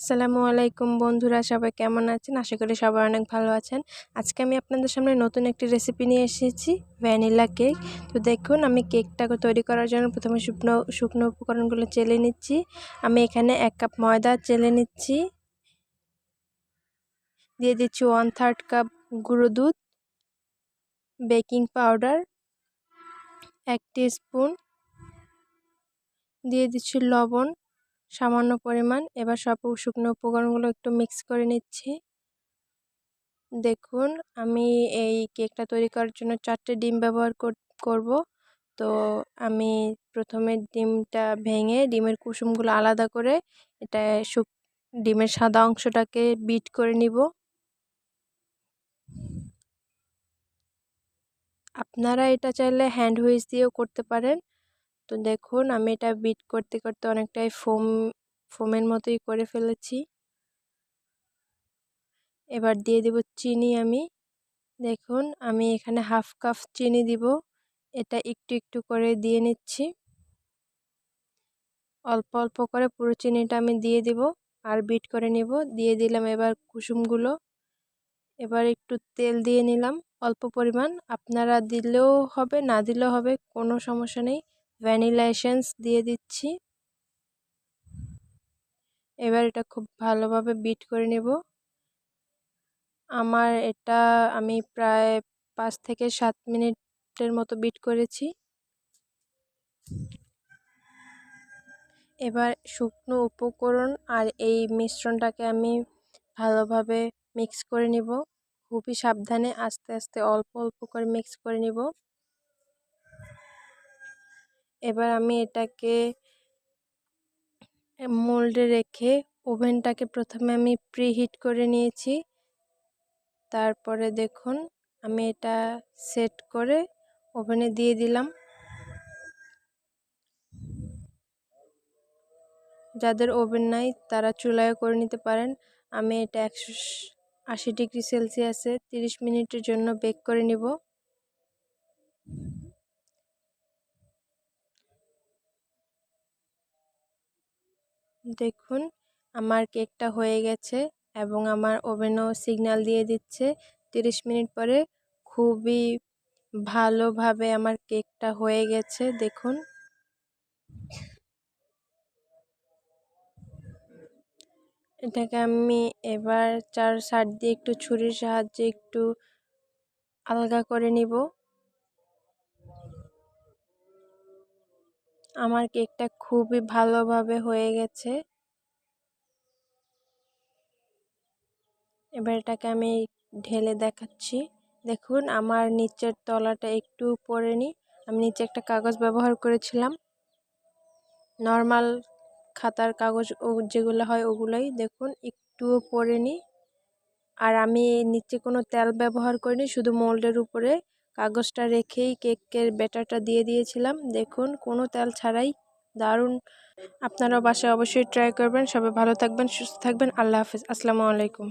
আসসালামু আলাইকুম বন্ধুরা, সবাই কেমন আছেন? আশা করি সবাই অনেক ভালো আছেন। আজকে আমি আপনাদের সামনে নতুন একটি রেসিপি নিয়ে এসেছি ভ্যানিলা কেক তো দেখুন, আমি কেকটাকে তৈরি করার জন্য প্রথমে শুকনো শুকনো উপকরণগুলো চেলে নিচ্ছি। আমি এখানে এক কাপ ময়দা চেলে নিচ্ছি। দিয়ে দিচ্ছি ওয়ান থার্ড কাপ গুঁড়ো দুধ বেকিং পাউডার এক স্পুন দিয়ে দিচ্ছি লবণ। সামান্য পরিমাণ। এবার সব শুকনো উপকরণগুলো একটু মিক্স করে নিচ্ছি। দেখুন, আমি এই কেকটা তৈরি করার জন্য চারটে ডিম ব্যবহার করব। তো আমি প্রথমে ডিমটা ভেঙে ডিমের কুসুমগুলো আলাদা করে এটা শুক, ডিমের সাদা অংশটাকে বিট করে নিব। আপনারা এটা চাইলে হ্যান্ড হুইস দিয়েও করতে পারেন। তো দেখুন, আমি এটা বিট করতে করতে অনেকটাই ফোম ফোমের মতোই করে ফেলেছি। এবার দিয়ে দেব চিনি আমি। দেখুন, আমি এখানে হাফ কাপ চিনি দিব। এটা একটু একটু করে দিয়ে নিচ্ছি। অল্প অল্প করে পুরো চিনিটা আমি দিয়ে দিব আর বিট করে নিব। দিয়ে দিলাম এবার কুসুমগুলো। এবার একটু তেল দিয়ে নিলাম। অল্প পরিমাণ। আপনারা দিলেও হবে, না দিলেও হবে, কোনো সমস্যা নেই। ভ্যানিলা এসেন্স দিয়ে দিচ্ছি। এবার এটা খুব ভালোভাবে বিট করে নেব। আমার এটা আমি প্রায় পাঁচ থেকে সাত মিনিটের মতো বিট করেছি। এবার শুকনো উপকরণ আর এই মিশ্রণটাকে আমি ভালোভাবে মিক্স করে নিব। খুবই সাবধানে আস্তে আস্তে অল্প অল্প করে মিক্স করে নিব। এবার আমি এটাকে মোল্ডে রেখে ওভেনটাকে প্রথমে আমি প্রিহিট করে নিয়েছি। তারপরে দেখুন, আমি এটা সেট করে ওভেনে দিয়ে দিলাম। যাদের ওভেন নাই, তারা চুলায় করে নিতে পারেন। আমি এটা একশো আশি ডিগ্রি সেলসিয়াসে তিরিশ মিনিটের জন্য বেক করে নিব। দেখুন, আমার কেকটা হয়ে গেছে এবং আমার ওভেনও সিগন্যাল দিয়ে দিচ্ছে। তিরিশ মিনিট পরে খুবই ভালোভাবে আমার কেকটা হয়ে গেছে, দেখুন। এটাকে আমি এবার চার সাইড দিয়ে একটু ছুরির সাহায্যে একটু আলগা করে নিব। আমার কেকটা খুবই ভালোভাবে হয়ে গেছে। এবার এটাকে আমি ঢেলে দেখাচ্ছি। দেখুন, আমার নিচের তলাটা একটু পড়েনি আমি নিচে একটা কাগজ ব্যবহার করেছিলাম। নর্মাল খাতার কাগজ ও যেগুলো হয় ওগুলোই দেখুন একটুও পড়েনি আর আমি নিচে কোনো তেল ব্যবহার করিনি, শুধু মোল্ডের উপরে কাগজটা রেখেই কেকের ব্যাটারটা দিয়ে দিয়েছিলাম। দেখুন, কোনো তেল ছাড়াই দারুণ। আপনারা বাসায় অবশ্যই ট্রাই করবেন। সবাই ভালো থাকবেন, সুস্থ থাকবেন। আল্লাহ হাফিজ। আসসালামু আলাইকুম।